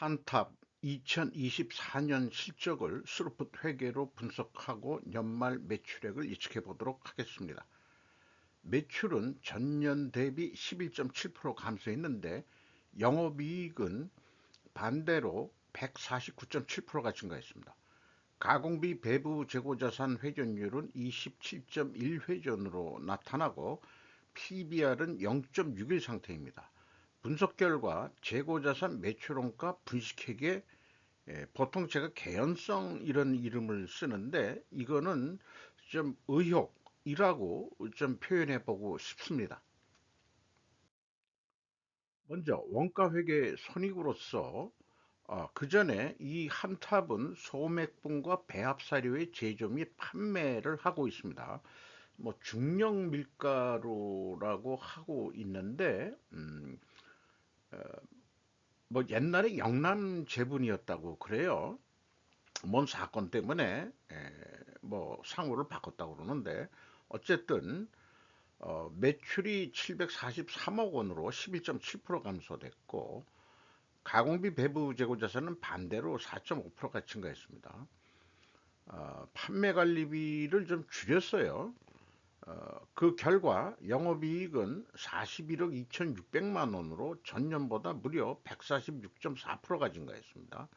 한탑 2024년 실적을 스루풋 회계로 분석하고 연말 매출액을 예측해 보도록 하겠습니다. 매출은 전년 대비 11.7% 감소했는데 영업이익은 반대로 149.7%가 증가했습니다. 가공비 배부 재고자산 회전율은 27.1회전으로 나타나고 PBR은 0.61 상태입니다. 분석 결과 재고자산 매출원가 분식회계 예, 보통 제가 개연성 이런 이름을 쓰는데 이거는 좀 의혹이라고 좀 표현해 보고 싶습니다. 먼저 원가회계 손익으로서 어, 그 전에 이 한탑은 소맥분과 배합사료의 제조 및 판매를 하고 있습니다. 뭐 중령 밀가루라고 하고 있는데 음, 어, 뭐 옛날에 영남 제분이었다고 그래요. 뭔 사건 때문에 에, 뭐 상호를 바꿨다고 그러는데 어쨌든 어, 매출이 743억 원으로 11.7% 감소됐고 가공비 배부 재고 자산은 반대로 4.5%가 증가했습니다. 어, 판매 관리비를 좀 줄였어요. 어, 그 결과 영업이익은 41억 2,600만 원으로 전년보다 무려 146.4%가 증가했습니다.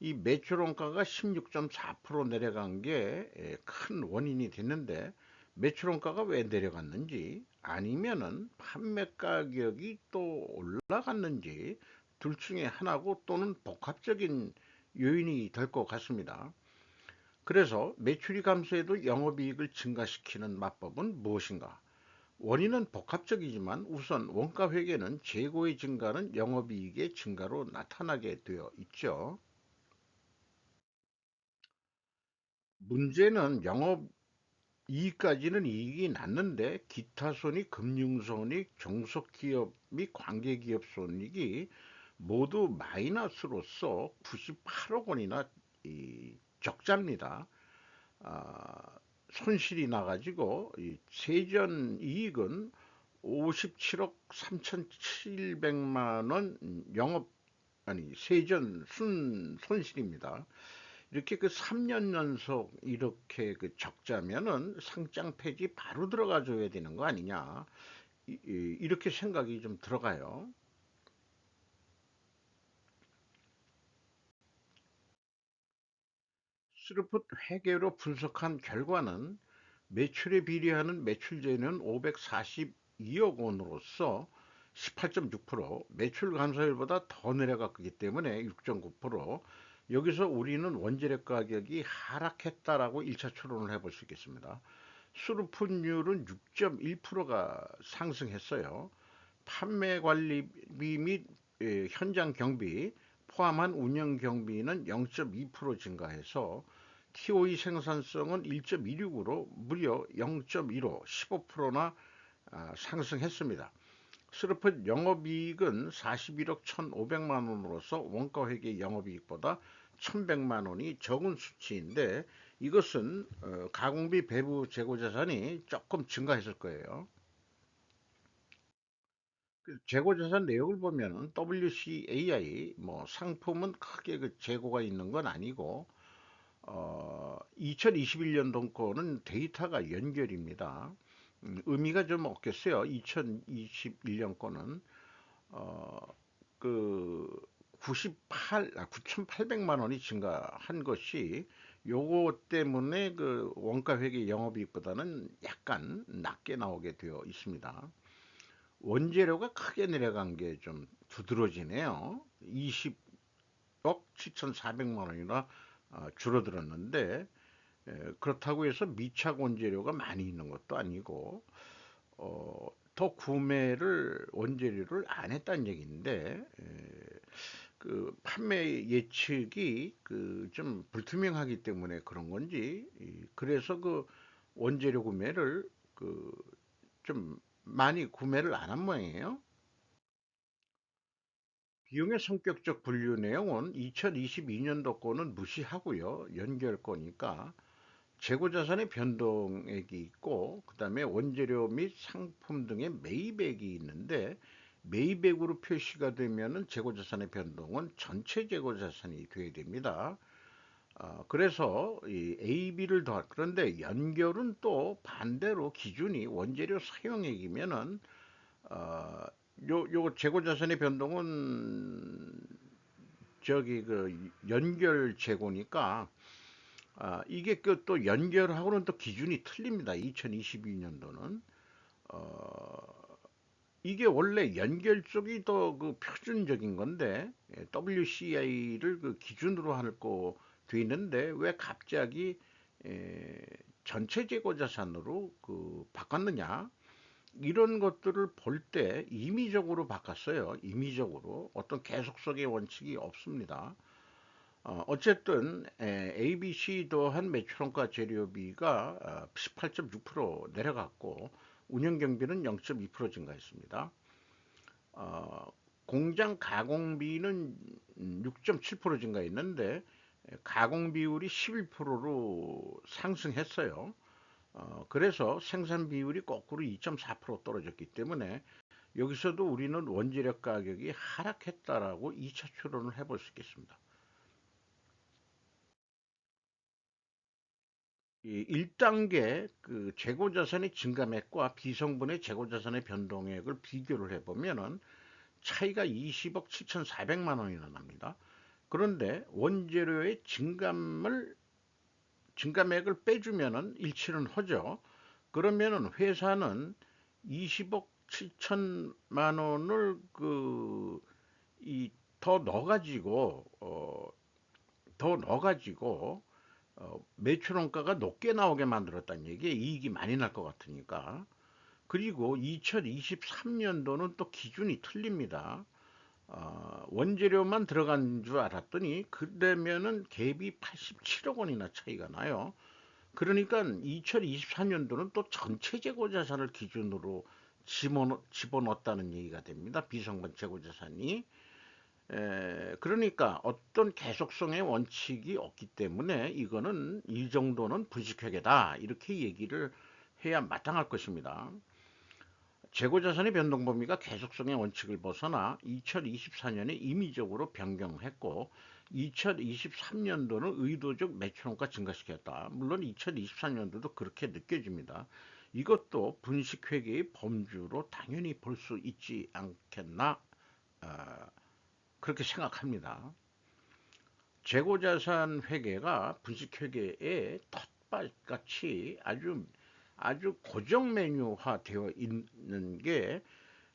이 매출 원가가 16.4% 내려간 게 큰 원인이 됐는데 매출 원가가 왜 내려갔는지 아니면은 판매 가격이 또 올라갔는지 둘 중에 하나고 또는 복합적인 요인이 될 것 같습니다. 그래서 매출이 감소해도 영업이익을 증가시키는 마법은 무엇인가? 원인은 복합적이지만 우선 원가 회계는 재고의 증가는 영업이익의 증가로 나타나게 되어 있죠. 문제는 영업이익까지는 이익이 났는데 기타 손익, 금융손익, 종속기업 및 관계기업 손익이 모두 마이너스로서 98억 원이나 적자입니다. 아, 손실이 나가지고 세전 이익은 57억 3,700만 원 영업 아니 세전 순 손실입니다. 이렇게 그 3년 연속 이렇게 그 적자면은 상장 폐지 바로 들어가 줘야 되는 거 아니냐 이렇게 생각이 좀 들어가요. 스루풋 회계로 분석한 결과는 매출에 비례하는 매출제는 542억 원으로서 18.6% 매출 감소율보다 더 내려갔기 때문에 6.9% 여기서 우리는 원재료 가격이 하락했다라고 1차 추론을 해볼 수 있겠습니다. 수루풋율은 6.1%가 상승했어요. 판매 관리비 및 현장 경비 포함한 운영 경비는 0.2% 증가해서 TOE 생산성은 1.26으로 무려 0.15, 15%나 아, 상승했습니다. 스루풋 영업이익은 41억 1,500만 원으로서 원가 회계 영업이익보다 1,100만 원이 적은 수치인데 이것은 어, 가공비 배부 재고 자산이 조금 증가했을 거예요. 그 재고 자산 내역을 보면 WCAI 뭐 상품은 크게 그 재고가 있는 건 아니고 어, 2021년도 거는 데이터가 연결입니다. 음, 의미가 좀 없겠어요. 2021년 거는 어, 그 98, 아, 9,800만 원이 증가한 것이 요거 때문에 그 원가 회계 영업이익보다는 약간 낮게 나오게 되어 있습니다. 원재료가 크게 내려간 게 좀 두드러지네요. 20억 7,400만 원이나 어, 줄어들었는데 그렇다고 해서 미착 원재료가 많이 있는 것도 아니고 어, 더 구매를 원재료를 안 했다는 얘기인데 그 판매 예측이 그 좀 불투명하기 때문에 그런 건지 그래서 그 원재료 구매를 그 좀 많이 구매를 안 한 모양이에요. 비용의 성격적 분류 내용은 2022년도 거는 무시하고요. 연결 거니까 재고자산의 변동액이 있고 그 다음에 원재료 및 상품 등의 매입액이 있는데 메이백으로 표시가 되면 은 재고자산의 변동은 전체 재고자산이 돼야 됩니다. 어, 그래서 이 AB를 더 그런데 연결은 또 반대로 기준이 원재료 사용액이면은 어, 요, 요 재고자산의 변동은 저기 그 연결 재고니까 아, 이게 그또 연결하고는 또 기준이 틀립니다. 2022년도는 어, 이게 원래 연결 쪽이 더 그 표준적인 건데 예, WCI를 그 기준으로 할거 돼 있는데 왜 갑자기 에, 전체 재고 자산으로 그 바꿨느냐? 이런 것들을 볼 때 임의적으로 바꿨어요. 임의적으로 어떤 계속성의 원칙이 없습니다. 어, 어쨌든 에, ABC도 한 매출원가 재료비가 18.6% 어, 내려갔고 운영 경비는 0.2% 증가했습니다. 어, 공장 가공비는 6.7% 증가했는데 가공 비율이 11%로 상승했어요. 어, 그래서 생산 비율이 거꾸로 2.4% 떨어졌기 때문에 여기서도 우리는 원재력 가격이 하락했다라고 2차 추론을 해볼 수 있겠습니다. 이 1단계 그 재고자산의 증감액과 비성분의 재고자산의 변동액을 비교를 해보면은 차이가 20억 7,400만 원이나 납니다. 그런데 원재료의 증감을 증감액을 빼주면은 일치는 하죠. 그러면은 회사는 20억 7천만 원을 그 이 더 넣어가지고 어, 더 넣어가지고 어, 매출 원가가 높게 나오게 만들었다는 얘기에 이익이 많이 날 것 같으니까. 그리고 2023년도는 또 기준이 틀립니다. 어, 원재료만 들어간 줄 알았더니 그러면은 갭이 87억 원이나 차이가 나요. 그러니까 2024년도는 또 전체 재고 자산을 기준으로 집어넣었다는 얘기가 됩니다. 비성분 재고 자산이. 에, 그러니까 어떤 계속성의 원칙이 없기 때문에 이거는 이 정도는 분식회계다 이렇게 얘기를 해야 마땅할 것입니다. 재고자산의 변동 범위가 계속성의 원칙을 벗어나 2024년에 임의적으로 변경했고 2023년도는 의도적 매출원가 증가시켰다. 물론 2024년도도 그렇게 느껴집니다. 이것도 분식회계의 범주로 당연히 볼 수 있지 않겠나 어, 그렇게 생각합니다. 재고자산 회계가 분식회계의 텃밭같이 아주 아주 고정 메뉴화 되어 있는 게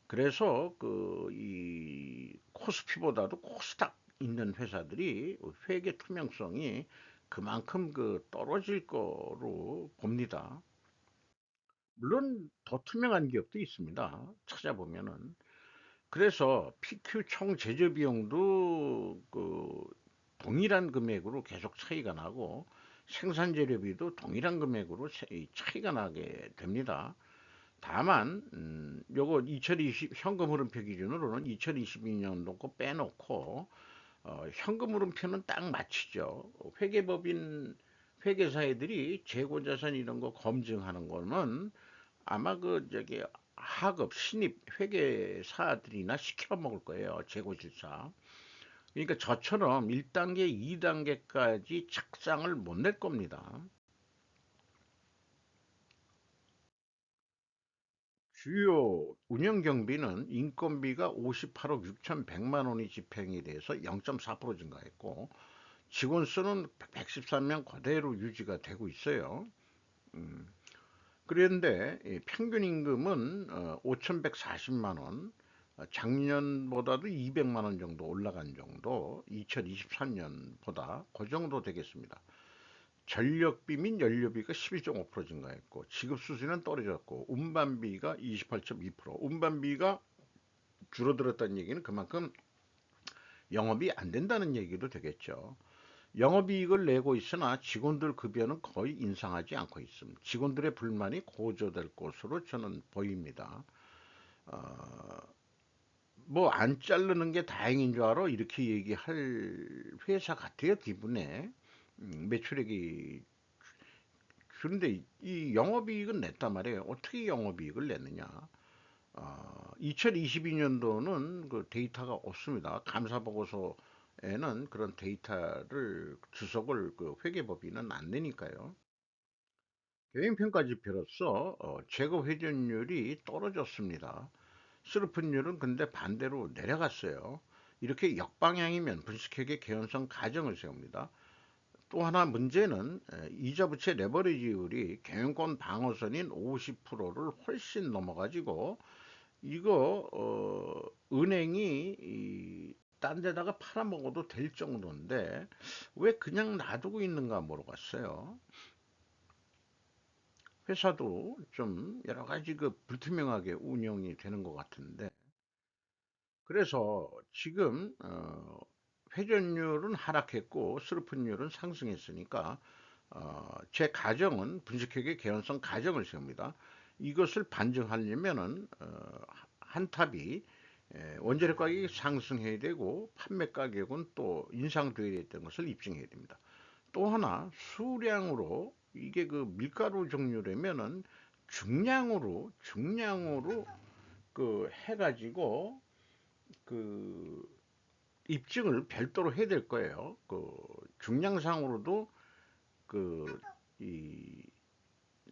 그래서 그 이 코스피보다도 코스닥 있는 회사들이 회계 투명성이 그만큼 그 떨어질 거로 봅니다. 물론 더 투명한 기업도 있습니다. 찾아보면은 그래서 PQ 총 제조 비용도 그 동일한 금액으로 계속 차이가 나고 생산 재료비도 동일한 금액으로 차이가 나게 됩니다. 다만 음, 요거 2020 현금 흐름표 기준으로는 2022년도 거 빼놓고 어, 현금 흐름표는 딱 맞추죠. 회계법인 회계사애들이 재고자산 이런 거 검증하는 거는 아마 그 저기 하급 신입 회계사들이나 시켜 먹을 거예요. 재고질사. 그러니까 저처럼 1단계, 2단계까지 착상을 못 낼 겁니다. 주요 운영 경비는 인건비가 58억 6,100만 원이 집행이 돼서 0.4% 증가했고 직원 수는 113명 그대로 유지가 되고 있어요. 음, 그런데 평균 임금은 5,140만 어, 원, 작년보다도 200만 원 정도 올라간 정도 2023년보다 그 정도 되겠습니다. 전력비 및 연료비가 12.5% 증가했고 지급 수수는 떨어졌고 운반비가 28.2% 운반비가 줄어들었다는 얘기는 그만큼 영업이 안 된다는 얘기도 되겠죠. 영업이익을 내고 있으나 직원들 급여는 거의 인상하지 않고 있습니다. 직원들의 불만이 고조될 것으로 저는 보입니다. 어, 뭐 안 자르는 게 다행인 줄 알아 이렇게 얘기할 회사 같아요 기분에 음, 매출액이 그런데 이 영업이익은 냈단 말이에요 어떻게 영업이익을 냈느냐 어, 2022년도는 그 데이터가 없습니다. 감사 보고서에는 그런 데이터를 주석을 그 회계법인은 안 내니까요. 경영평가 지표로서 어, 재고 회전율이 떨어졌습니다. 슬픈율은 근데 반대로 내려갔어요. 이렇게 역방향이면 분식회계 개연성 가정을 세웁니다. 또 하나 문제는 에, 이자 부채 레버리지율이 경영권 방어선인 50%를 훨씬 넘어가지고 이거 어, 은행이 이, 딴 데다가 팔아먹어도 될 정도인데 왜 그냥 놔두고 있는가 물어봤어요. 회사도 좀 여러 가지 그 불투명하게 운영이 되는 것 같은데 그래서 지금 어, 회전율은 하락했고 스루픈율은 상승했으니까 어, 제 가정은 분식회계 개연성 가정을 세웁니다. 이것을 반증하려면은 어, 한 탑이 에, 원재료 가격이 상승해야 되고 판매 가격은 또 인상돼야 되는 것을 입증해야 됩니다. 또 하나 수량으로 이게 그 밀가루 종류라면은 중량으로 중량으로 그 해가지고 그 입증을 별도로 해야 될 거예요. 그 중량상으로도 그 이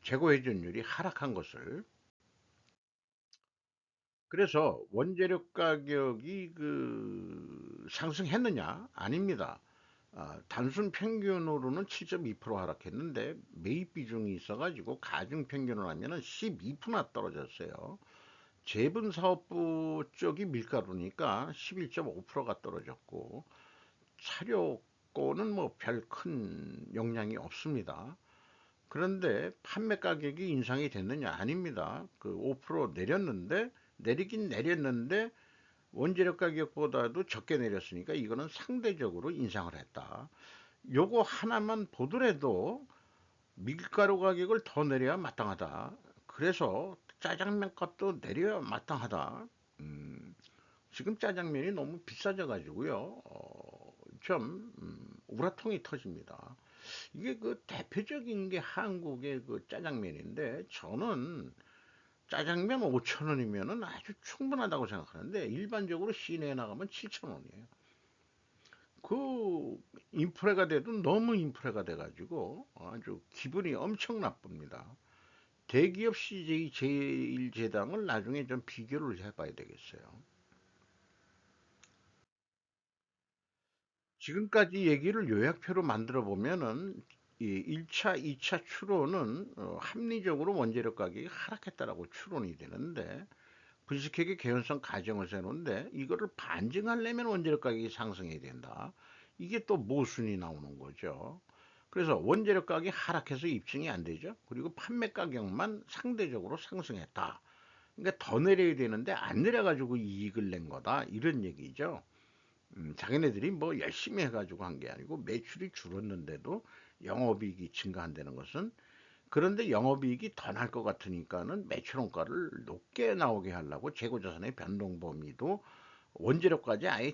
재고 회전율이 하락한 것을 그래서 원재료 가격이 그 상승했느냐? 아닙니다. 아, 단순 평균으로는 7.2% 하락했는데 매입 비중이 있어가지고 가중 평균을 하면은 12%나 떨어졌어요. 재분 사업부 쪽이 밀가루니까 11.5%가 떨어졌고 사료권은 뭐 별 큰 영향이 없습니다. 그런데 판매 가격이 인상이 됐느냐? 아닙니다. 그 5% 내렸는데 내리긴 내렸는데 원재료 가격보다도 적게 내렸으니까 이거는 상대적으로 인상을 했다. 요거 하나만 보더라도 밀가루 가격을 더 내려야 마땅하다. 그래서 짜장면 값도 내려야 마땅하다. 음, 지금 짜장면이 너무 비싸져 가지고요. 어, 좀 음, 우라통이 터집니다. 이게 그 대표적인 게 한국의 그 짜장면인데 저는 짜장면 5천원이면은 아주 충분하다고 생각하는데 일반적으로 시내에 나가면 7천원이에요. 그 인프레가 돼도 너무 인프레가 돼가지고 아주 기분이 엄청 나쁩니다. 대기업 CJ 제1제당을 나중에 좀 비교를 해봐야 되겠어요. 지금까지 얘기를 요약표로 만들어 보면은 이 1차, 2차 추론은 어, 합리적으로 원재료 가격이 하락했다라고 추론이 되는데 분식회계 개연성 가정을 세우는데 이거를 반증하려면 원재료 가격이 상승해야 된다. 이게 또 모순이 나오는 거죠. 그래서 원재료 가격이 하락해서 입증이 안 되죠. 그리고 판매 가격만 상대적으로 상승했다. 그러니까 더 내려야 되는데 안 내려가지고 이익을 낸 거다. 이런 얘기죠. 음, 자기네들이 뭐 열심히 해가지고 한 게 아니고 매출이 줄었는데도 영업이익이 증가한다는 것은 그런데 영업이익이 더 날 것 같으니까는 매출원가를 높게 나오게 하려고 재고자산의 변동 범위도 원재료까지 아예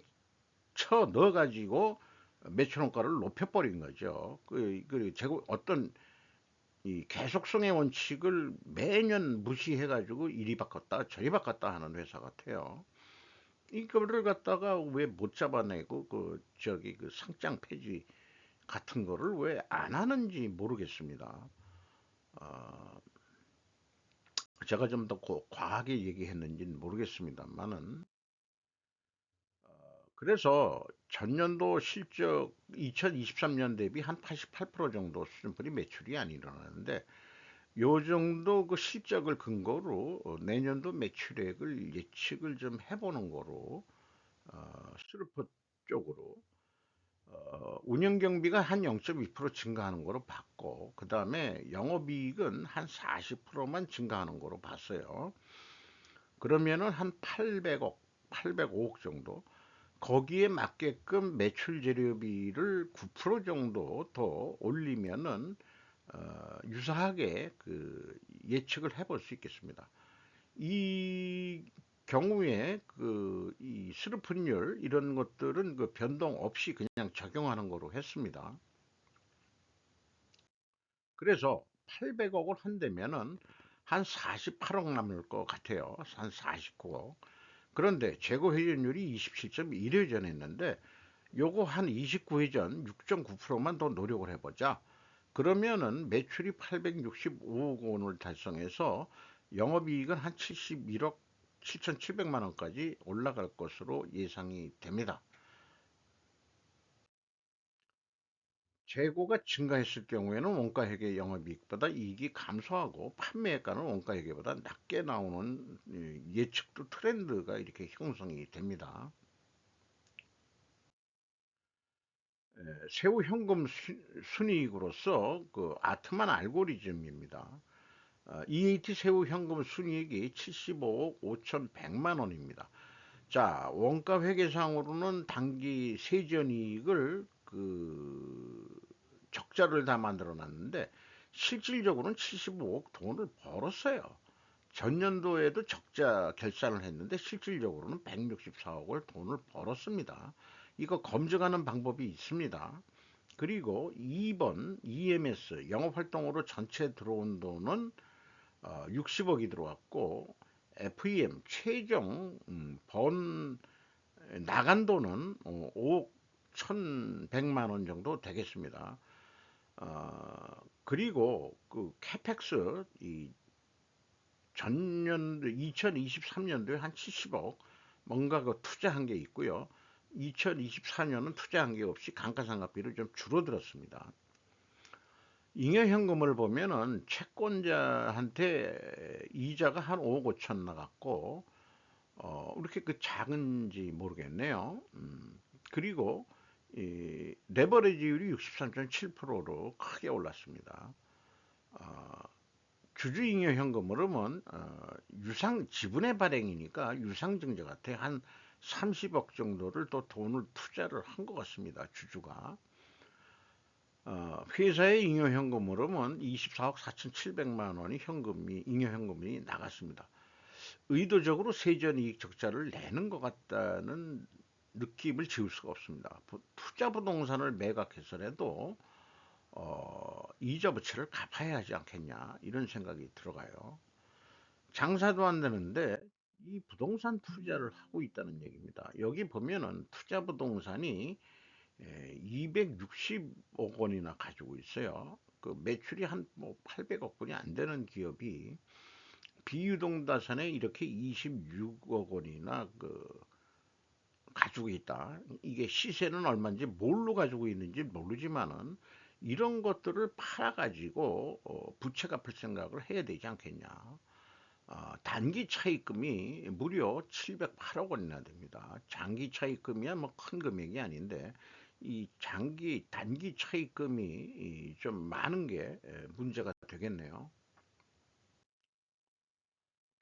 쳐 넣어가지고 매출원가를 높여버린 거죠. 그, 그 재고 어떤 이 계속성의 원칙을 매년 무시해가지고 이리 바꿨다 저리 바꿨다 하는 회사 같아요. 이거를 갖다가 왜 못 잡아내고 그 저기 그 상장 폐지 같은 거를 왜 안 하는지 모르겠습니다. 어, 제가 좀 더 과하게 얘기했는지는 모르겠습니다만은 어, 그래서 전년도 실적 2023년 대비 한 88% 정도 수준뿐이 매출이 안 일어나는데 요 정도 그 실적을 근거로 어, 내년도 매출액을 예측을 좀 해보는 거로 어, 스루퍼 쪽으로 어, 운영 경비가 한 0.2% 증가하는 거로 봤고 그 다음에 영업이익은 한 40%만 증가하는 거로 봤어요. 그러면은 한 800억, 805억 정도 거기에 맞게끔 매출 재료비를 9% 정도 더 올리면은 어, 유사하게 그 예측을 해볼 수 있겠습니다. 이 경우에 그이 스루픈율 이런 것들은 그 변동 없이 그냥 적용하는 거로 했습니다. 그래서 800억을 한다면은 한 48억 남을 것 같아요. 한 49억. 그런데 재고 회전율이 27.1회 전 했는데 요거 한 29회 전 6.9%만 더 노력을 해보자. 그러면은 매출이 865억 원을 달성해서 영업이익은 한 71억 7,700만 원까지 올라갈 것으로 예상이 됩니다. 재고가 증가했을 경우에는 원가회계 영업이익보다 이익이 감소하고 판매가는 원가회계보다 낮게 나오는 예측도 트렌드가 이렇게 형성이 됩니다. 세후 현금 순이익으로서 그 아트만 알고리즘입니다. EAT 세후 현금 순이익이 75억 5,100만 원입니다. 자, 원가 회계상으로는 단기 세전 이익을 그 적자를 다 만들어 놨는데 실질적으로는 75억 돈을 벌었어요. 전년도에도 적자 결산을 했는데 실질적으로는 164억을 돈을 벌었습니다. 이거 검증하는 방법이 있습니다. 그리고 2번 EMS 영업활동으로 전체 들어온 돈은 60억이 어, 들어왔고 FEM 최종 음, 번 나간 돈은 5억 어, 1,100만 원 정도 되겠습니다. 어, 그리고 그 캐펙스 이 전년도 2023년도에 한 70억 뭔가 그 투자한 게 있고요. 2024년은 투자한 게 없이 감가상각비를 좀 줄어들었습니다. 잉여현금을 보면은 채권자한테 이자가 한 5억 5천 나갔고 어, 이렇게 그 작은지 모르겠네요. 음, 그리고 이 레버리지율이 63.7%로 크게 올랐습니다. 어, 주주잉여 현금으로는 어, 유상 지분의 발행이니까 유상증자 같아 한 30억 정도를 또 돈을 투자를 한 것 같습니다. 주주가. 어, 회사의 잉여 현금으로는 24억 4,700만 원이 현금이 잉여 현금이 나갔습니다. 의도적으로 세전 이익 적자를 내는 것 같다는 느낌을 지울 수가 없습니다. 투자 부동산을 매각해서라도 어, 이자 부채를 갚아야 하지 않겠냐 이런 생각이 들어가요. 장사도 안 되는데 이 부동산 투자를 하고 있다는 얘기입니다. 여기 보면은 투자 부동산이 260억 원이나 가지고 있어요. 그 매출이 한 뭐 800억 원이 안 되는 기업이 비유동 자산에 이렇게 26억 원이나 그 가지고 있다. 이게 시세는 얼마인지 뭘로 가지고 있는지 모르지만은 이런 것들을 팔아가지고 어, 부채 갚을 생각을 해야 되지 않겠냐. 어, 단기 차입금이 무려 708억 원이나 됩니다. 장기 차입금이야 뭐 큰 금액이 아닌데 이 장기 단기 차입금이 좀 많은 게 문제가 되겠네요.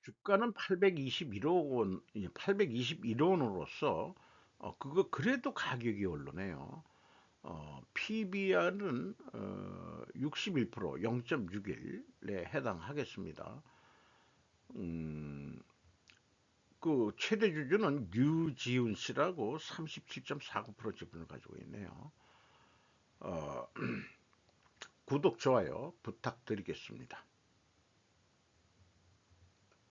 주가는 821억 원, 821원으로서 어, 그거 그래도 가격이 오르네요. 어, PBR은 어, 61% 0.61에 해당하겠습니다. 음, 그 최대 주주는 류지훈 씨라고 37.49% 지분을 가지고 있네요. 어, 구독 좋아요 부탁드리겠습니다.